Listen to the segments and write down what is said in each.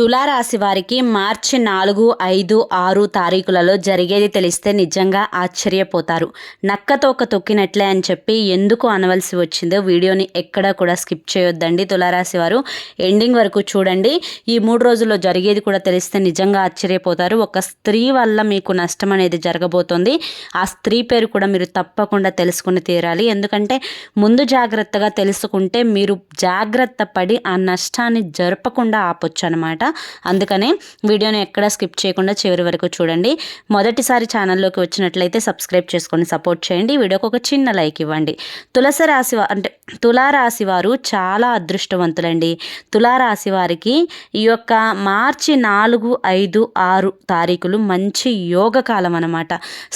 తులారాశి వారికి మార్చి నాలుగు ఐదు ఆరు తారీఖులలో జరిగేది తెలిస్తే నిజంగా ఆశ్చర్యపోతారు. నక్కతోక తొక్కినట్లే అని చెప్పి ఎందుకు అనవలసి వచ్చిందో వీడియోని ఎక్కడా కూడా స్కిప్ చేయొద్దండి తులారాశి వారు. ఎండింగ్ వరకు చూడండి. ఈ మూడు రోజుల్లో జరిగేది కూడా తెలిస్తే నిజంగా ఆశ్చర్యపోతారు. ఒక స్త్రీ వల్ల మీకు నష్టం అనేది జరగబోతోంది. ఆ స్త్రీ పేరు కూడా మీరు తప్పకుండా తెలుసుకుని తీరాలి. ఎందుకంటే ముందు జాగ్రత్తగా తెలుసుకుంటే మీరు జాగ్రత్త పడి ఆ నష్టాన్ని జరపకుండా ఆపొచ్చు అనమాట అందుకనే వీడియోని ఎక్కడ స్కిప్ చేయకుండా చివరి వరకు చూడండి. మొదటిసారి ఛానల్లోకి వచ్చినట్లయితే సబ్స్క్రైబ్ చేసుకొని సపోర్ట్ చేయండి. వీడియోకి ఒక చిన్న లైక్ ఇవ్వండి. తులస రాశి అంటే తులారాశి వారు చాలా అదృష్టవంతులండి. తులారాశి వారికి ఈ యొక్క మార్చి నాలుగు ఐదు ఆరు తారీఖులు మంచి యోగకాలం అనమాట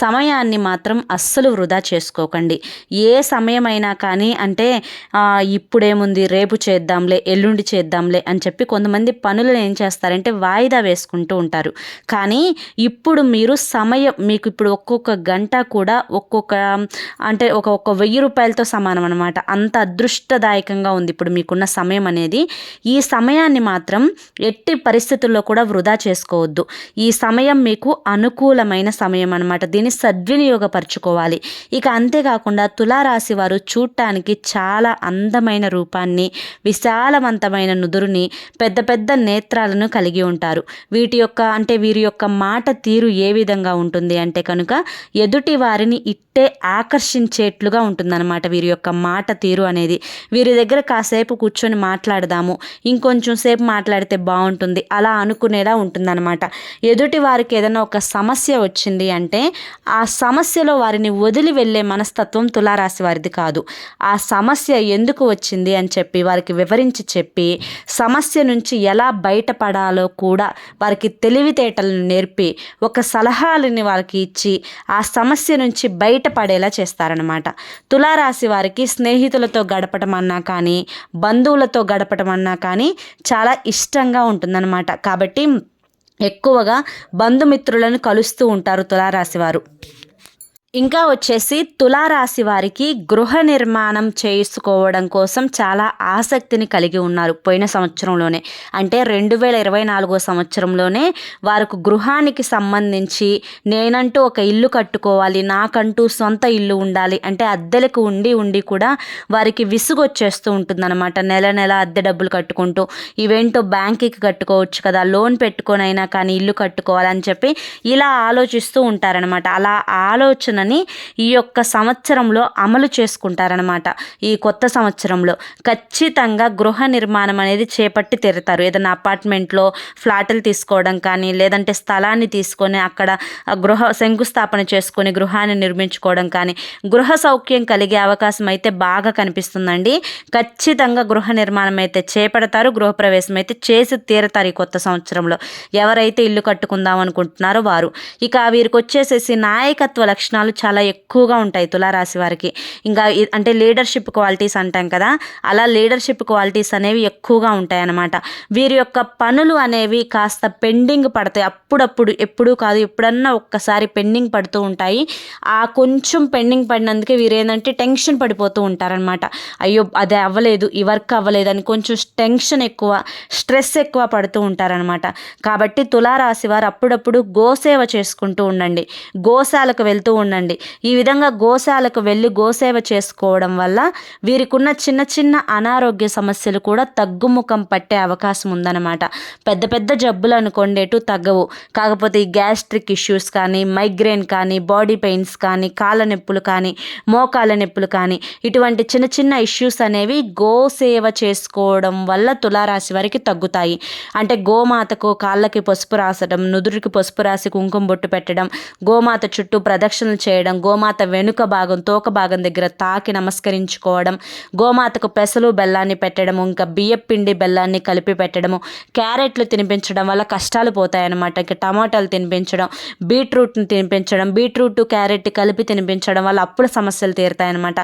సమయాన్ని మాత్రం అస్సలు వృధా చేసుకోకండి. ఏ సమయమైనా కానీ అంటే ఇప్పుడేముంది? రేపు చేద్దాంలే ఎల్లుండి చేద్దాంలే అని చెప్పి కొంతమంది పనులు ఏం చేస్తారంటే వాయిదా వేసుకుంటూ ఉంటారు. కానీ ఇప్పుడు మీరు సమయం మీకు ఇప్పుడు ఒక్కొక్క గంట కూడా ఒక్కొక్క అంటే ఒక ఒక వెయ్యి రూపాయలతో సమానం అనమాట అంత అదృష్టదాయకంగా ఉంది ఇప్పుడు మీకున్న సమయం అనేది. ఈ సమయాన్ని మాత్రం ఎట్టి పరిస్థితుల్లో కూడా వృధా చేసుకోవద్దు. ఈ సమయం మీకు అనుకూలమైన సమయం అనమాట దీన్ని సద్వినియోగపరచుకోవాలి. ఇక అంతేకాకుండా తులారాశి వారు చూడటానికి చాలా అందమైన రూపాన్ని విశాలవంతమైన నుదురుని పెద్ద పెద్ద నేత్ర నేత్రాలను కలిగి ఉంటారు. వీటి యొక్క అంటే వీరి యొక్క మాట తీరు ఏ విధంగా ఉంటుంది అంటే కనుక ఎదుటి వారిని ఇట్టే ఆకర్షించేట్లుగా ఉంటుందన్నమాట వీరి యొక్క మాట తీరు అనేది. వీరి దగ్గర కాసేపు కూర్చొని మాట్లాడదాము. ఇంకొంచెం సేపు మాట్లాడితే బాగుంటుంది. అలా అనుకునేలా ఉంటుందన్నమాట. ఎదుటి వారికి ఏదైనా ఒక సమస్య వచ్చింది అంటే ఆ సమస్యలో వారిని వదిలి వెళ్ళే మనస్తత్వం తులారాశి వారిది కాదు. ఆ సమస్య ఎందుకు వచ్చింది అని చెప్పి వారికి వివరించి చెప్పి సమస్య నుంచి ఎలా బయట బయటపడాలో కూడా వారికి తెలివితేటలను నేర్పి ఒక సలహాలని వారికి ఇచ్చి ఆ సమస్య నుంచి బయటపడేలా చేస్తారనమాట తులారాశి వారికి స్నేహితులతో గడపటం అన్నా కానీ బంధువులతో గడపటం అన్నా కానీ చాలా ఇష్టంగా ఉంటుందన్నమాట. కాబట్టి ఎక్కువగా బంధుమిత్రులను కలుస్తూ ఉంటారు తులారాశి వారు. ఇంకా వచ్చేసి తులారాశి వారికి గృహ నిర్మాణం చేసుకోవడం కోసం చాలా ఆసక్తిని కలిగి ఉన్నారు పోయిన సంవత్సరంలోనే. అంటే రెండు వేల ఇరవై నాలుగో సంవత్సరంలోనే వారికి గృహానికి సంబంధించి నేనంటూ ఒక ఇల్లు కట్టుకోవాలి నాకంటూ సొంత ఇల్లు ఉండాలి అంటే అద్దెలకు ఉండి ఉండి కూడా వారికి విసుగు వచ్చేస్తూ ఉంటుందన్నమాట. నెల నెల అద్దె డబ్బులు కట్టుకుంటూ ఇవేంటో బ్యాంకుకి కట్టుకోవచ్చు కదా లోన్ పెట్టుకొనైనా కానీ ఇల్లు కట్టుకోవాలని చెప్పి ఇలా ఆలోచిస్తూ ఉంటారనమాట అలా ఆలోచన ఆలోచనని ఈ యొక్క సంవత్సరంలో అమలు చేసుకుంటారనమాట ఈ కొత్త సంవత్సరంలో ఖచ్చితంగా గృహ నిర్మాణం అనేది చేపట్టి తీరుతారు. ఏదైనా అపార్ట్మెంట్లో ఫ్లాట్లు తీసుకోవడం కానీ లేదంటే స్థలాన్ని తీసుకొని అక్కడ గృహ శంకుస్థాపన చేసుకొని గృహాన్ని నిర్మించుకోవడం కానీ గృహ సౌఖ్యం కలిగే అవకాశం అయితే బాగా కనిపిస్తుందండి. ఖచ్చితంగా గృహ నిర్మాణం అయితే చేపడతారు గృహప్రవేశం అయితే చేసి తీరతారు ఈ కొత్త సంవత్సరంలో. ఎవరైతే ఇల్లు కట్టుకుందాం అనుకుంటున్నారో వారు. ఇక వీరికి వచ్చేసేసి నాయకత్వ లక్షణాలు చాలా ఎక్కువగా ఉంటాయి తులారాశి వారికి. ఇంకా అంటే లీడర్షిప్ క్వాలిటీస్ అంటాం కదా అలా లీడర్షిప్ క్వాలిటీస్ అనేవి ఎక్కువగా ఉంటాయి అన్నమాట వీరి యొక్క పనులు అనేవి కాస్త పెండింగ్ పడతాయి. అప్పుడప్పుడు ఎప్పుడూ కాదు ఎప్పుడన్నా ఒక్కసారి పెండింగ్ పడుతూ ఉంటాయి. ఆ కొంచెం పెండింగ్ పడినందుకే వీరు ఏంటంటే టెన్షన్ పడిపోతూ ఉంటారనమాట అయ్యో అది అవ్వలేదు ఈ వర్క్ అవ్వలేదు అని కొంచెం టెన్షన్ ఎక్కువ స్ట్రెస్ ఎక్కువ పడుతూ ఉంటారనమాట కాబట్టి తులారాశి వారు అప్పుడప్పుడు గోసేవ చేసుకుంటూ ఉండండి. గోశాలకు వెళ్తూ ఉండండి. ఈ విధంగా గోశాలకు వెళ్ళి గోసేవ చేసుకోవడం వల్ల వీరికున్న చిన్న చిన్న అనారోగ్య సమస్యలు కూడా తగ్గుముఖం పట్టే అవకాశం ఉందన్నమాట. పెద్ద పెద్ద జబ్బులు అనుకోండి ఎటు తగ్గవు. కాకపోతే ఈ గ్యాస్ట్రిక్ ఇష్యూస్ కానీ మైగ్రేన్ కానీ బాడీ పెయిన్స్ కానీ కాళ్ళ నొప్పులు కానీ మోకాళ్ళ నొప్పులు కానీ ఇటువంటి చిన్న చిన్న ఇష్యూస్ అనేవి గోసేవ చేసుకోవడం వల్ల తులారాశి వారికి తగ్గుతాయి. అంటే గోమాతకు కాళ్ళకి పసుపు రాసడం నుదురికి పసుపు రాసి కుంకుమ బొట్టు పెట్టడం గోమాత చుట్టూ ప్రదక్షిణలు చేయడం గోమాత వెనుక భాగం తోక భాగం దగ్గర తాకి నమస్కరించుకోవడం గోమాతకు పెసలు బెల్లాన్ని పెట్టడము ఇంకా బియ్యం పిండి బెల్లాన్ని కలిపి పెట్టడము క్యారెట్లు తినిపించడం వల్ల కష్టాలు పోతాయన్నమాట. ఇంకా టమాటాలు తినిపించడం బీట్రూట్ని తినిపించడం బీట్రూట్ క్యారెట్ కలిపి తినిపించడం వల్ల అప్పుడు సమస్యలు తీరుతాయన్నమాట.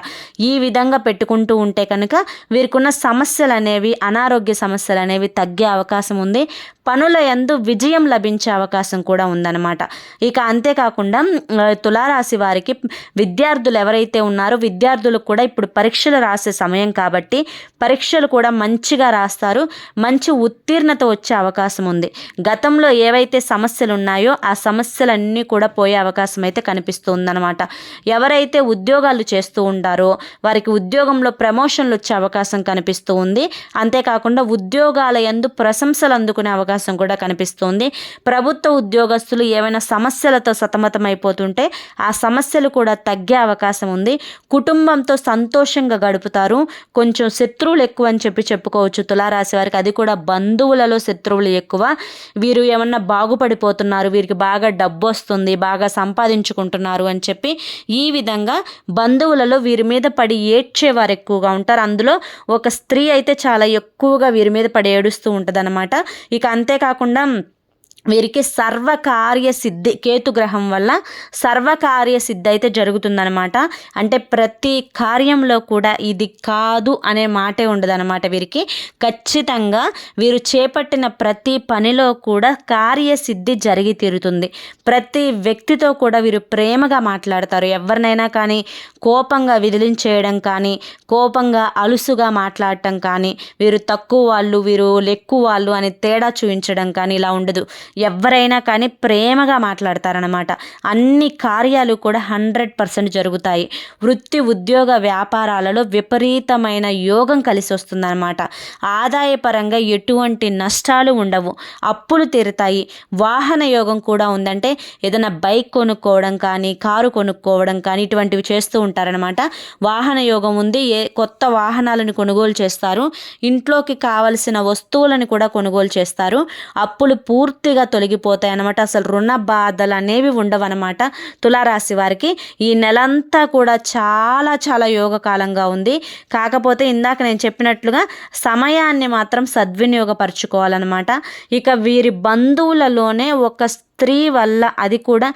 ఈ విధంగా పెట్టుకుంటూ ఉంటే కనుక వీరికున్న సమస్యలు అనేవి అనారోగ్య సమస్యలు అనేవి తగ్గే అవకాశం ఉంది. పనుల యందు విజయం లభించే అవకాశం కూడా ఉందన్నమాట. ఇక అంతేకాకుండా తులారాశి తులారాశి వారికి విద్యార్థులు ఎవరైతే ఉన్నారో విద్యార్థులకు కూడా ఇప్పుడు పరీక్షలు రాసే సమయం కాబట్టి పరీక్షలు కూడా మంచిగా రాస్తారు. మంచి ఉత్తీర్ణత వచ్చే అవకాశం ఉంది. గతంలో ఏవైతే సమస్యలు ఉన్నాయో ఆ సమస్యలన్నీ కూడా పోయే అవకాశం అయితే కనిపిస్తుందన్నమాట. ఎవరైతే ఉద్యోగాలు చేస్తూ ఉంటారో వారికి ఉద్యోగంలో ప్రమోషన్లు వచ్చే అవకాశం కనిపిస్తూ ఉంది. అంతేకాకుండా ఉద్యోగాల ఎందు ప్రశంసలు అందుకునే అవకాశం కూడా కనిపిస్తుంది ప్రభుత్వ ఉద్యోగస్తులు ఏమైనా సమస్యలతో సతమతమైపోతుంటే ఆ సమస్యలు కూడా తగ్గే అవకాశం ఉంది. కుటుంబంతో సంతోషంగా గడుపుతారు. కొంచెం శత్రువులు ఎక్కువ అని చెప్పి చెప్పుకోవచ్చు. తులారాశి వారికి అది కూడా బంధువులలో శత్రువులు ఎక్కువ. వీరు ఏమన్నా బాగుపడిపోతున్నారు. వీరికి బాగా డబ్బు వస్తుంది. బాగా సంపాదించుకుంటున్నారు అని చెప్పి ఈ విధంగా బంధువులలో వీరి మీద పడి ఏడ్చేవారు ఎక్కువగా ఉంటారు. అందులో ఒక స్త్రీ అయితే చాలా ఎక్కువగా వీరి మీద పడి ఏడుస్తూ ఉంటుంది ఇక అంతేకాకుండా వీరికి సర్వకార్య సిద్ధి కేతుగ్రహం వల్ల సర్వకార్య సిద్ధి అయితే జరుగుతుందనమాట అంటే ప్రతి కార్యంలో కూడా ఇది కాదు అనే మాటే ఉండదనమాట వీరికి. ఖచ్చితంగా వీరు చేపట్టిన ప్రతి పనిలో కూడా కార్యసిద్ధి జరిగి తీరుతుంది. ప్రతి వ్యక్తితో కూడా వీరు ప్రేమగా మాట్లాడతారు. ఎవరినైనా కానీ కోపంగా విదిలించేయడం కానీ కోపంగా అలుసుగా మాట్లాడటం కానీ వీరు తక్కువ వాళ్ళు వీరు ఎక్కువ వాళ్ళు అని తేడా చూపించడం కానీ ఇలా ఉండదు. ఎవరైనా కానీ ప్రేమగా మాట్లాడతారనమాట అన్ని కార్యాలు కూడా హండ్రెడ్ పర్సెంట్ జరుగుతాయి. వృత్తి ఉద్యోగ వ్యాపారాలలో విపరీతమైన యోగం కలిసి వస్తుందన్నమాట. ఆదాయపరంగా ఎటువంటి నష్టాలు ఉండవు. అప్పులు తీరుతాయి. వాహన యోగం కూడా ఉందంటే ఏదైనా బైక్ కొనుక్కోవడం కానీ కారు కొనుక్కోవడం కానీ ఇటువంటివి చేస్తూ ఉంటారనమాట వాహన యోగం ఉంది. ఏ కొత్త వాహనాలను కొనుగోలు చేస్తారు. ఇంట్లోకి కావలసిన వస్తువులను కూడా కొనుగోలు చేస్తారు. అప్పులు పూర్తిగా తొలగిపోతాయి అనమాట అసలు రుణ బాధలు అనేవి ఉండవన్నమాట తులారాశి వారికి. ఈ నెలంతా కూడా చాలా చాలా యోగకాలంగా ఉంది. కాకపోతే ఇందాక నేను చెప్పినట్లుగా సమయాన్ని మాత్రం సద్వినియోగపరచుకోవాలన్నమాట. ఇక వీరి బంధువులలోనే ఒక స్త్రీ వల్ల అది కూడా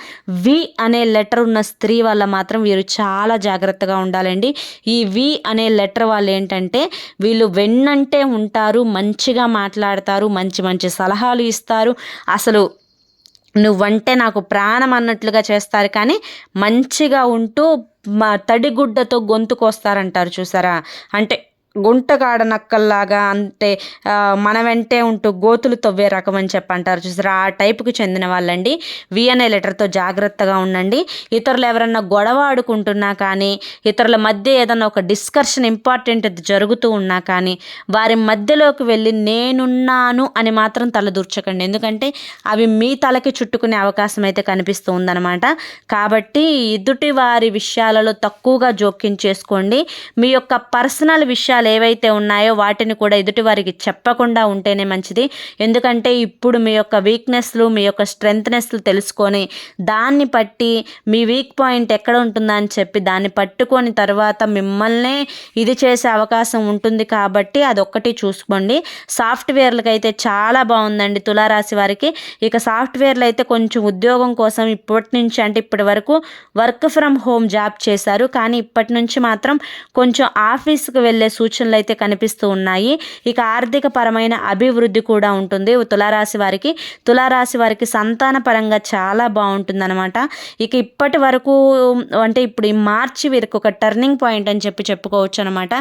వి అనే లెటర్ ఉన్న స్త్రీ వల్ల మాత్రం వీరు చాలా జాగ్రత్తగా ఉండాలండి. ఈ వి అనే లెటర్ వాళ్ళు ఏంటంటే వీళ్ళు వెన్నంటే ఉంటారు మంచిగా మాట్లాడతారు మంచి మంచి సలహాలు ఇస్తారు. అసలు నువ్వంటే నాకు ప్రాణం అన్నట్లుగా చేస్తారు. కానీ మంచిగా ఉంటూ మా తడిగుడ్డతో గొంతుకొస్తారంటారు చూసారా? అంటే గుంటగాడ నక్కల్లాగా అంటే మన వెంటే ఉంటూ గోతులు తవ్వే రకం అని చెప్పి అంటారు చూసారా? ఆ టైపుకి చెందిన వాళ్ళండి. విఎన్ఏ లెటర్తో జాగ్రత్తగా ఉండండి. ఇతరులు ఎవరన్నా గొడవ ఆడుకుంటున్నా కానీ ఇతరుల మధ్య ఏదన్నా ఒక డిస్కషన్ ఇంపార్టెంట్ జరుగుతూ ఉన్నా కానీ వారి మధ్యలోకి వెళ్ళి నేనున్నాను అని మాత్రం తలదూర్చకండి ఎందుకంటే అవి మీ తలకి చుట్టుకునే అవకాశం అయితే కనిపిస్తూ ఉందన్నమాట. కాబట్టి ఎదుటి వారి విషయాలలో తక్కువగా జోక్యం చేసుకోండి. మీ యొక్క పర్సనల్ విషయాలు ఏవైతే ఉన్నాయో వాటిని కూడా ఎదుటి వారికి చెప్పకుండా ఉంటేనే మంచిది. ఎందుకంటే ఇప్పుడు మీ యొక్క వీక్నెస్లు మీ యొక్క స్ట్రెంగ్త్నెస్లు తెలుసుకొని దాన్ని బట్టి మీ వీక్ పాయింట్ ఎక్కడ ఉంటుందా అని చెప్పి దాన్ని పట్టుకొని తర్వాత మిమ్మల్నే ఇది చేసే అవకాశం ఉంటుంది కాబట్టి అదొక్కటి చూసుకోండి. సాఫ్ట్వేర్లకు అయితే చాలా బాగుందండి తులారాశి వారికి. ఇక సాఫ్ట్వేర్లు అయితే కొంచెం ఉద్యోగం కోసం ఇప్పటి నుంచి అంటే ఇప్పటి వరకు వర్క్ ఫ్రమ్ హోమ్ జాబ్ చేశారు. కానీ ఇప్పటి నుంచి మాత్రం కొంచెం ఆఫీస్కి వెళ్ళే సూచన సూచనలు అయితే కనిపిస్తూ ఉన్నాయి. ఇక ఆర్థిక పరమైన అభివృద్ధి కూడా ఉంటుంది. తులారాశి వారికి తులారాశి వారికి సంతాన పరంగా చాలా బాగుంటుందన్నమాట. ఇక ఇప్పటి వరకు అంటే ఇప్పుడు ఈ మార్చి వీరికి ఒక టర్నింగ్ పాయింట్ అని చెప్పి చెప్పుకోవచ్చు అనమాట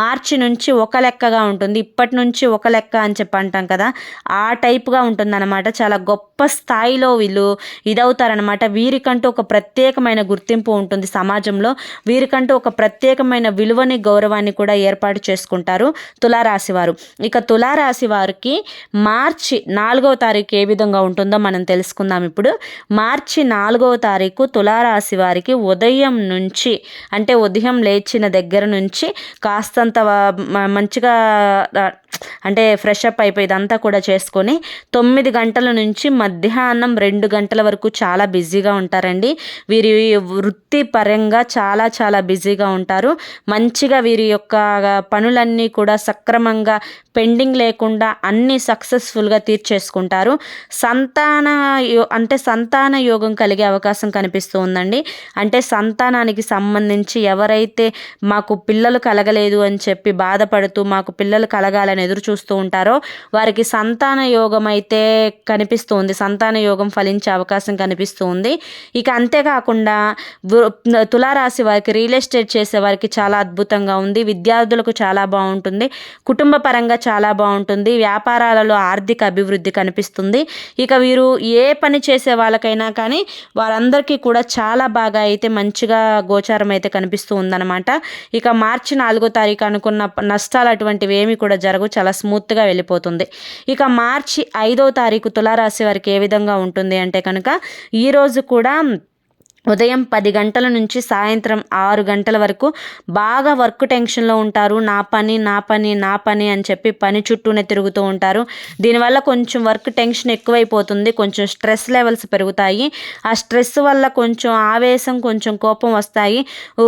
మార్చి నుంచి ఒక లెక్కగా ఉంటుంది. ఇప్పటి నుంచి ఒక లెక్క అని చెప్పి అంటాం కదా. ఆ టైప్గా ఉంటుందన్నమాట. చాలా గొప్ప గొప్ప స్థాయిలో వీళ్ళు ఇదవుతారనమాట వీరికంటూ ఒక ప్రత్యేకమైన గుర్తింపు ఉంటుంది సమాజంలో. వీరికంటూ ఒక ప్రత్యేకమైన విలువని గౌరవాన్ని కూడా ఏర్పాటు ఏర్పాటు చేసుకుంటారు తులారాశి వారు. ఇక తులారాశి వారికి మార్చి నాలుగవ తారీఖు ఏ విధంగా ఉంటుందో మనం తెలుసుకుందాం ఇప్పుడు. మార్చి నాలుగవ తారీఖు తులారాశి వారికి ఉదయం నుంచి అంటే ఉదయం లేచిన దగ్గర నుంచి కాస్తంత మంచిగా అంటే ఫ్రెష్ అప్ అయిపోయి ఇదంతా కూడా చేసుకొని తొమ్మిది గంటల నుంచి మధ్యాహ్నం రెండు గంటల వరకు చాలా బిజీగా ఉంటారండి. వీరి వృత్తిపరంగా చాలా చాలా బిజీగా ఉంటారు. మంచిగా వీరి యొక్క పనులన్నీ కూడా సక్రమంగా పెండింగ్ లేకుండా అన్ని సక్సెస్ఫుల్గా తీర్చేసుకుంటారు. సంతాన అంటే సంతాన యోగం కలిగే అవకాశం కనిపిస్తూ ఉందండి. అంటే సంతానానికి సంబంధించి ఎవరైతే మాకు పిల్లలు కలగలేదు అని చెప్పి బాధపడుతూ మాకు పిల్లలు కలగాలని ఎదురు చూస్తూ ఉంటారో వారికి సంతాన యోగం అయితే కనిపిస్తుంది. సంతాన యోగం ఫలించే అవకాశం కనిపిస్తుంది. ఇక అంతేకాకుండా తులారాశి వారికి రియల్ ఎస్టేట్ చేసే వారికి చాలా అద్భుతంగా ఉంది. విద్యార్థులకు చాలా బాగుంటుంది. కుటుంబ పరంగా చాలా బాగుంటుంది. వ్యాపారాలలో ఆర్థిక అభివృద్ధి కనిపిస్తుంది. ఇక వీరు ఏ పని చేసే వాళ్ళకైనా కానీ వారందరికీ కూడా చాలా బాగా అయితే మంచిగా గోచారం అయితే కనిపిస్తూ ఉందన్నమాట. ఇక మార్చి నాలుగో తారీఖు అనుకున్న నష్టాలు అటువంటివి ఏమి కూడా జరగవు. చాలా స్మూత్గా వెళ్ళిపోతుంది. ఇక మార్చి ఐదో తారీఖు తులారాశి వారికి ఏ విధంగా ఉంటుంది అంటే కనుక ఈరోజు కూడా ఉదయం పది గంటల నుంచి సాయంత్రం ఆరు గంటల వరకు బాగా వర్క్ టెన్షన్లో ఉంటారు. నా పని నా పని నా పని అని చెప్పి పని చుట్టూనే తిరుగుతూ ఉంటారు. దీనివల్ల కొంచెం వర్క్ టెన్షన్ ఎక్కువైపోతుంది. కొంచెం స్ట్రెస్ లెవెల్స్ పెరుగుతాయి. ఆ స్ట్రెస్ వల్ల కొంచెం ఆవేశం కొంచెం కోపం వస్తాయి.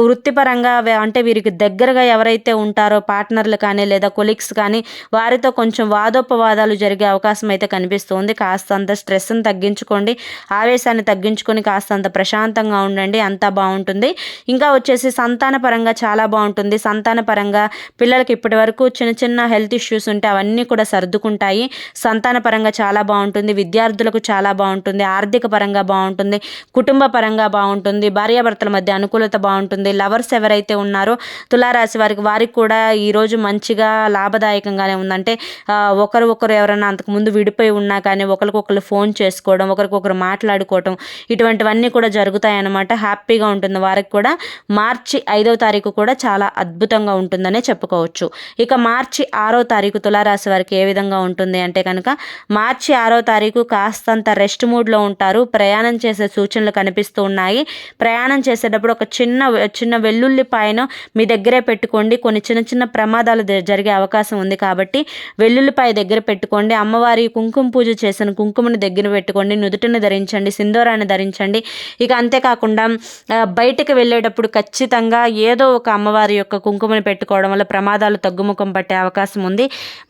వృత్తిపరంగా అంటే వీరికి దగ్గరగా ఎవరైతే ఉంటారో పార్ట్నర్లు కానీ లేదా కొలీగ్స్ కానీ వారితో కొంచెం వాదోపవాదాలు జరిగే అవకాశం అయితే కనిపిస్తుంది. కాస్తంత స్ట్రెస్ని తగ్గించుకోండి. ఆవేశాన్ని తగ్గించుకొని కాస్తంత ప్రశాంతంగా ప్రశాంతంగా ఉండండి అంతా బాగుంటుంది. ఇంకా వచ్చేసి సంతాన పరంగా చాలా బాగుంటుంది. సంతాన పరంగా పిల్లలకి ఇప్పటి వరకు చిన్న చిన్న హెల్త్ ఇష్యూస్ ఉంటే అవన్నీ కూడా సర్దుకుంటాయి. సంతాన పరంగా చాలా బాగుంటుంది. విద్యార్థులకు చాలా బాగుంటుంది. ఆర్థిక పరంగా బాగుంటుంది. కుటుంబ పరంగా బాగుంటుంది. భార్యాభర్తల మధ్య అనుకూలత బాగుంటుంది. లవర్స్ ఎవరైతే ఉన్నారో తులారాశి వారికి వారికి కూడా ఈరోజు మంచిగా లాభదాయకంగానే ఉందంటే ఒకరు ఒకరు ఎవరైనా అంతకుముందు విడిపోయి ఉన్నా కానీ ఒకరికొకరు ఫోన్ చేసుకోవడం ఒకరికొకరు మాట్లాడుకోవటం ఇటువంటివన్నీ కూడా జరుగుతాయి. అనమాట హ్యాపీగా ఉంటుంది. వారికి కూడా మార్చి ఐదవ తారీఖు కూడా చాలా అద్భుతంగా ఉంటుందనే చెప్పుకోవచ్చు. ఇక మార్చి ఆరో తారీఖు తులారాశి వారికి ఏ విధంగా ఉంటుంది అంటే కనుక మార్చి ఆరో తారీఖు కాస్తంత రెస్ట్ మూడ్లో ఉంటారు. ప్రయాణం చేసే సూచనలు కనిపిస్తూ ఉన్నాయి. ప్రయాణం చేసేటప్పుడు ఒక చిన్న చిన్న వెల్లుల్లిపాయను మీ దగ్గరే పెట్టుకోండి. కొన్ని చిన్న చిన్న ప్రమాదాలు జరిగే అవకాశం ఉంది కాబట్టి వెల్లుల్లిపాయ దగ్గర పెట్టుకోండి. అమ్మవారి కుంకుమ పూజ చేసిన కుంకుమని దగ్గర పెట్టుకోండి. నుదుటిని ధరించండి. సింధూరాన్ని ధరించండి. ఇక అంతే అంతేకాకుండా బయటకు వెళ్ళేటప్పుడు ఖచ్చితంగా ఏదో ఒక అమ్మవారి యొక్క కుంకుమని పెట్టుకోవడం వల్ల ప్రమాదాలు తగ్గుముఖం పట్టే అవకాశం ఉంది.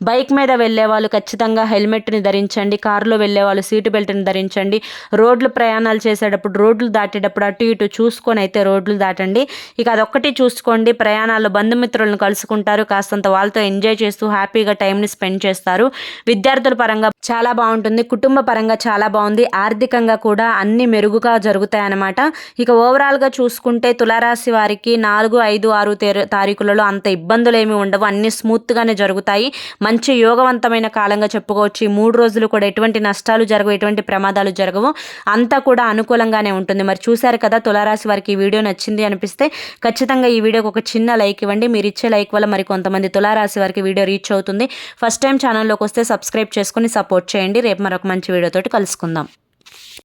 బైక్ మీద వెళ్ళే వాళ్ళు ఖచ్చితంగా హెల్మెట్ని ధరించండి కారులో వెళ్ళే వాళ్ళు సీటు బెల్ట్ని ధరించండి. రోడ్లు ప్రయాణాలు చేసేటప్పుడు రోడ్లు దాటేటప్పుడు అటు ఇటు చూసుకొని అయితే రోడ్లు దాటండి. ఇక అదొక్కటి చూసుకోండి ప్రయాణాల్లో బంధుమిత్రులను కలుసుకుంటారు కాస్తంత వాళ్ళతో ఎంజాయ్ చేస్తూ హ్యాపీగా టైంని స్పెండ్ చేస్తారు. విద్యార్థుల పరంగా చాలా బాగుంటుంది కుటుంబ పరంగా చాలా బాగుంది ఆర్థికంగా కూడా అన్ని మెరుగుగా జరుగుతాయన్నమాట. ఇక ఓవరాల్గా చూసుకుంటే తులారాశి వారికి నాలుగు ఐదు ఆరు తారీఖులలో అంత ఇబ్బందులు ఏమి ఉండవు. అన్ని స్మూత్గానే జరుగుతాయి. మంచి యోగవంతమైన కాలంగా చెప్పుకోవచ్చు. ఈ మూడు రోజులు కూడా ఎటువంటి నష్టాలు జరగవు ఎటువంటి ప్రమాదాలు జరగవు. అంతా కూడా అనుకూలంగానే ఉంటుంది. మరి చూశారు కదా తులారాశి వారికి ఈ వీడియో నచ్చింది అనిపిస్తే ఖచ్చితంగా ఈ వీడియోకి ఒక చిన్న లైక్ ఇవ్వండి. మీరు ఇచ్చే లైక్ వల్ల మరి కొంతమంది తులారాశి వారికి వీడియో రీచ్ అవుతుంది. ఫస్ట్ టైం ఛానల్లోకి వస్తే సబ్స్క్రైబ్ చేసుకుని సపోర్ట్ చేయండి. రేపు మరొక మంచి వీడియోతోటి కలుసుకుందాం.